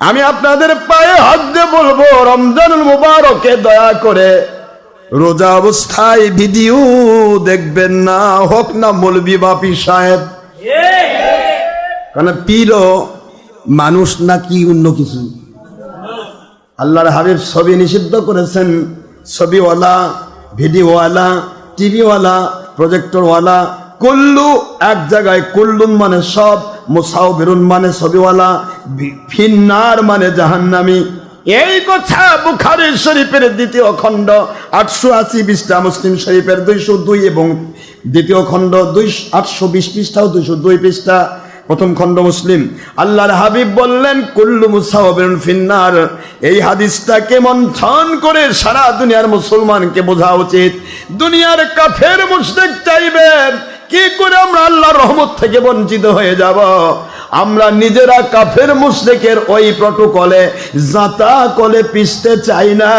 আমি আপনাদের পায়ে হাত দিয়ে বলব, রমজানুল মুবারকে দয়া করে রোজা অবস্থায় ভিডিও দেখবেন না, হোক না মৌলবি বাপি সাহেব। কারণ পীরও মানুষ নাকি অন্য কিছু। আল্লাহর হাবিব ছবি নিষিদ্ধ করেছেন, ছবিওয়ালা, ভিডিওওয়ালা, টিভিওয়ালা, প্রজেক্টরওয়ালা, কুল্লু এক জায়গায় কুল্লুন মানে সব মুসাও বেরুন মানে ছবিওয়ালা ফিন্নার মানে জাহান্নামি। এই কথা বুখারের শরীফের দ্বিতীয় খণ্ড, আটশো আশি পৃষ্ঠা, মুসলিম শরীফের দুইশো দুই এবং দ্বিতীয় খণ্ড দুই আটশো বিশ পৃষ্ঠা ও দুইশো দুই পৃষ্ঠা। প্রথম খণ্ড মুসলিম। আল্লাহর হাবিব বললেন, কুল্লু মুসাওয়াবিন ফিন্নার। এই হাদিসটাকে মন্থন করে সারা দুনিয়ার মুসলমানকে বোঝা উচিত। দুনিয়ার কাফের মুশরিক চাইবেন কি করে আমরা আল্লাহর রহমত থেকে বঞ্চিত হয়ে যাব? আমরা নিজেরা কাফের মুশরিকের ওই প্রটোকলে জাতা কলে পিষতে চাই না।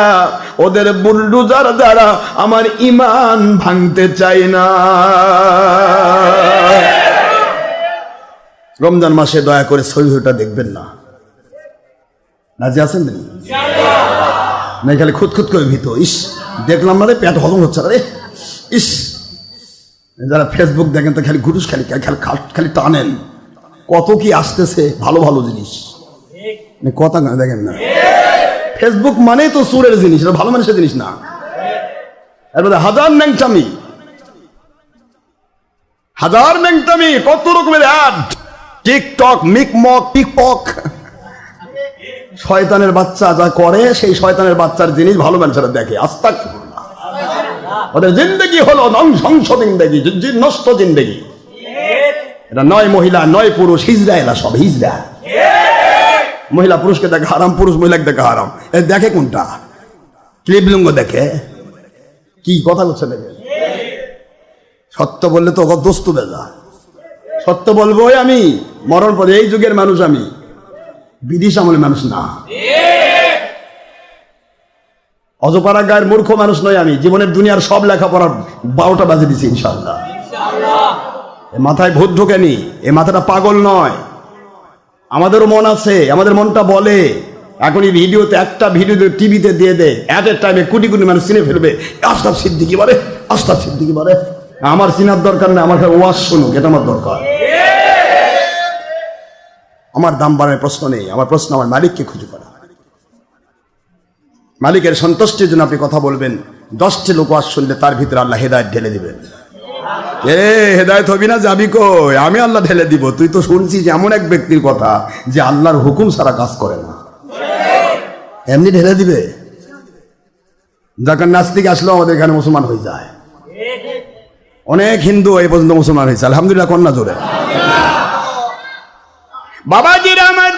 ওদের বুলডুজার দ্বারা আমার ইমান ভাঙতে চাই না। রমজান মাসে দয়া করে ছবিটা দেখবেন না। রাজি আছেন তিনি? না, খালি খুদ খুদ করে ভিত। ইস, দেখলাম না রে, পেট হজম হচ্ছে না রে। ইস, যারা ফেসবুক দেখেন তো খালি ঘুরুস, খালি খালি- খালি টানেন কত কি আসতেছে? ভালো ভালো জিনিস। মানে কথা না, দেখেন না। ফেসবুক মানেই তো সুরের জিনিস, এটা ভালো মানুষের জিনিস না। হাজার ন্যাংচামি। হাজার ন্যাংটামি কত রকমের অ্যাড টিকটক মিকমক টিকপক শয়তানের বাচ্চা যা করে, সেই শয়তানের বাচ্চার জিনিস ভালো মানুষেরা দেখে। আস্তাক ওদের জিন্দগি হলো জিন্দগি জি- জি- নষ্ট জিন্দগি। এটা নয় মহিলা, নয় পুরুষ, হিজরা এলা সব, হিজরা। মহিলা পুরুষকে দেখে হারাম, পুরুষ মহিলাকে দেখে হারাম। এ দেখে কোনটা? ক্লিবলিঙ্গ দেখে। কি কথা বলছে দেখে? সত্য বললে তো দোস্ত বেজা। সত্য বলবোই আমি, মরণ পরে এই যুগের মানুষ আমি। বিদেশ আমলের মানুষ না। অজপাড়া গায়ের মূর্খ মানুষ নয় আমি, জীবনের দুনিয়ার সব লেখাপড়ার বারোটা বাজে দিছি ইনশাল্লাহ মাথায় ভূত ঢোকেনি, এ মাথাটা পাগল নয়। আমাদেরও মন আছে, আমাদের মনটা বলে। এখন এই ভিডিওতে একটা ভিডিও টিভিতে দিয়ে দে অ্যাট এ টাইমে কোটি কোটি মানুষ চিনে ফেলবে। আস্তাব সিদ্দিকি বলে, আস্তাব সিদ্দিকি বলে। আমার চিনার দরকার নেই, আমার ওয়াজ শুনুক, এটা আমার দরকার। আমার দাম বাড়ানোর প্রশ্ন নেই, আমার প্রশ্ন আমার মালিককে খুঁজে করা মালিকের সন্তুষ্টির জন্য আপনি কথা বলবেন, দশটি লোক ওয়াজ শুনলে তার ভিতরে আল্লাহ হেদায়ত ঢেলে দিবেন। এ, হেদায়ত হবি না যাবি কই? আমি আল্লাহ ঢেলে দিব। তুই তো শুনছিস এমন এক ব্যক্তির কথা যে আল্লাহর হুকুম ছাড়া কাজ করে না। এমনি ঢেলে দিবে? যখন নাস্তিক আমাদের এখানে মুসলমান হয়ে যায়। অনেক হিন্দু এই পর্যন্ত মুসলমান হয়েছে। আলহামদুলিল্লাহ, কন্যা জোরে। বাবাজির আমার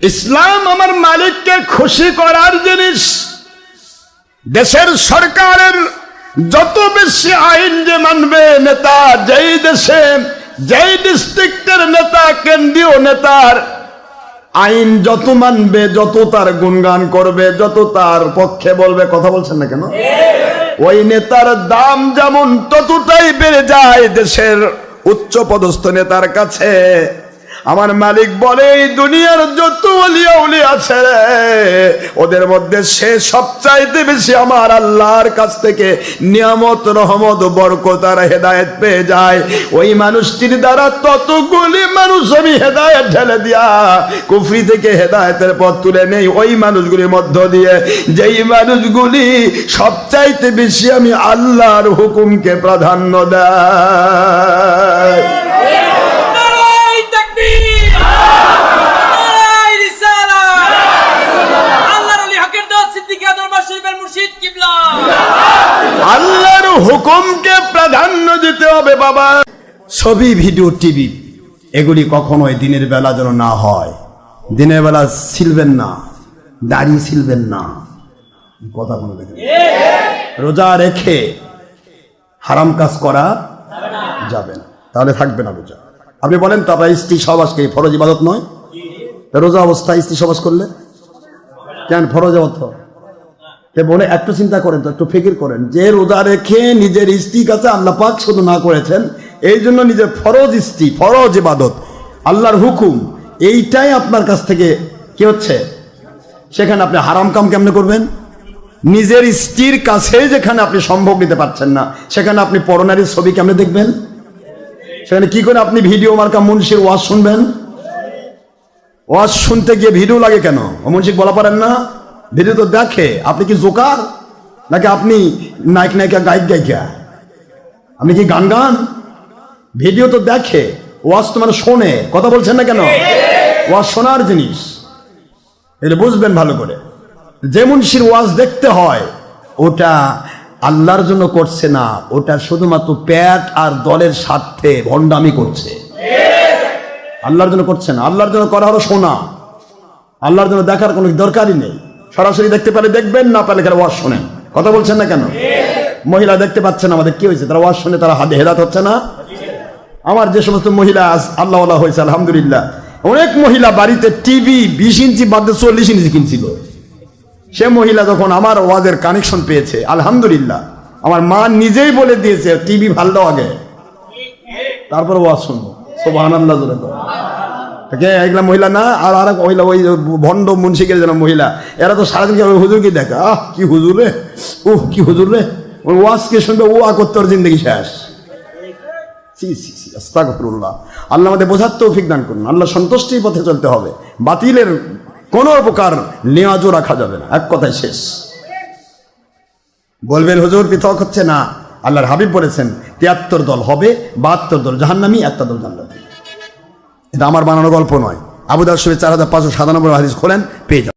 ইসলাম আমার মালিককে খুশি করার জিনিস দেশের সরকারের যত বেশি আইন যে মানবে নেতা, যেই দেশে, যেই ডিস্ট্রিক্টের নেতা, কেন্দ্রীয় নেতার আইন যত মানবে, যত তার গুণগান করবে, যত তার পক্ষে বলবে, কথা বলছেন না কেন? ওই নেতার দাম যেমন ততটাই বেড়ে যায় দেশের উচ্চ পদস্থ নেতার কাছে আমার মালিক বলে, এই দুনিয়ার যত অলিয়া উলি আছে ওদের মধ্যে সে সবচাইতে বেশি আমার আল্লাহর কাছ থেকে নিয়ামত, রহমত, বরকত আর হেদায়েত পেয়ে যায়। ওই মানুষটির দ্বারা ততগুলি মানুষ আমি হেদায়েত ঢেলে দিয়া কুফরি থেকে হেদায়তের পথ তুলে নেই। ওই মানুষগুলির মধ্য দিয়ে যেই মানুষগুলি সবচাইতে বেশি আমি আল্লাহর হুকুমকে প্রাধান্য দেয় নারাই তাকবীর নারাই রিসালাত আল্লাহর আলী হকের দোস্ত সিদ্দিক দরবার শরীফের মুর্শিদ কিবলা আল্লাহর হুকুমকে প্রাধান্য ছবি, ভিডিও, টিভি, এগুলি কখনোই দিনের বেলা যেন না হয়। দিনের বেলা ছিলবেন না, দাড়ি ছিলবেন না। কথা কোনো দেখেন রোজা রেখে হারাম কাজ করা যাবে না। তাহলে থাকবে না রোজা। আপনি বলেন, তো আপনার স্ত্রী সবাসকে ফরজ ইবাদত নয়? রোজা অবস্থায় স্ত্রী সবাস করলে? কেন? ফরজ অর্থ তে বলে একটু চিন্তা করেন তো, একটু ফিকির করেন। যে রোজা রেখে নিজের স্ত্রীর কাছে আল্লাহ পাক শুধু না করেছেন, এই জন্য নিজের ফরজ স্ত্রী, ফরজ ইবাদত, আল্লাহর হুকুম, এইটাই আপনার কাছ থেকে কি হচ্ছে? সেখানে আপনি হারাম কাম কেমনে করবেন? নিজের স্ত্রীর কাছে যেখানে আপনি সম্ভব নিতে পারছেন না, সেখানে আপনি পরনারীর ছবি কেমনে দেখবেন? সেখানে কি করে আপনি ভিডিও মার্কা মুন্সির ওয়াজ শুনবেন? ওয়াজ শুনতে গিয়ে ভিডিও লাগে কেন? মুন্সিক বলা পারেন না? ভিডিও তো দেখে, আপনি কি জোকার? নাকি আপনি নায়ক নায়িকা গায়ক গায়িকা? আপনি কি গান গান? ভিডিও তো দেখে, ওয়াজ তো মানে শোনে, কথা বলছেন না কেন? ওয়াজ শোনার জিনিস। এটা বুঝবেন ভালো করে। যে মুন্সির ওয়াজ দেখতে হয়, ওটা আল্লাহর জন্য করছে না, ওটা শুধুমাত্র প্যাট আর দলের স্বার্থে ভণ্ডামি করছে। আল্লাহর জন্য করছে না, আল্লাহর জন্য করা হলো শোনা। আল্লাহর জন্য দেখার কোনো দরকারই নেই। সরাসরি দেখতে পেলে দেখবেন, না পেলে কেন ওয়াজ শোনেন। কথা বলছেন না কেন? মহিলা দেখতে পাচ্ছেন আমাদের, কি হয়েছে? তারা ওয়াজ শুনে তারা হাতে হেরাত হচ্ছে না? আমার যে সমস্ত মহিলা আল্লাহ আল্লাহ হয়েছে, আলহামদুলিল্লাহ। অনেক মহিলা বাড়িতে টিভি বিশ ইঞ্চি, বাদ চল্লিশ ইঞ্চি কিনছিল। সে মহিলা যখন আমার ওয়াজের কানেকশন পেয়েছে, আলহামদুলিল্লাহ। আমার মা নিজেই বলে দিয়েছে, টিভি ভালো আগে। তারপর ওয়াজ শুনব। করো। তাকে এগুলা মহিলা না, আর আর এক মহিলা, ওই ভণ্ড মুন্সিকের যেন মহিলা, এরা তো সারাদিন হুজুরকে দেখে? আহ, কি হুজুর রে? উহ, কি হুজুর রে? ওই ওয়াজকে শুনবে? ও আকত্তর জিন্দগি শেষ। আল্লাহ আমাদের বোঝার তৌফিক দান করুন। আল্লাহ সন্তুষ্টির পথে চলতে হবে। বাতিলের কোনো প্রকার নেওয়াজও রাখা যাবে না। এক কথায় শেষ। বলবেন, হুজুর, পৃথক হচ্ছে না। আল্লাহর হাবিব বলেছেন, তিয়াত্তর দল হবে, বাহাত্তর দল জাহান্নামি, একটা দল জান্নাতি। এটা আমার বানানো গল্প নয়। আবুদার শরীফ চার হাজার পাঁচশো সাতানব্বই হাদিস খোলেন পেয়ে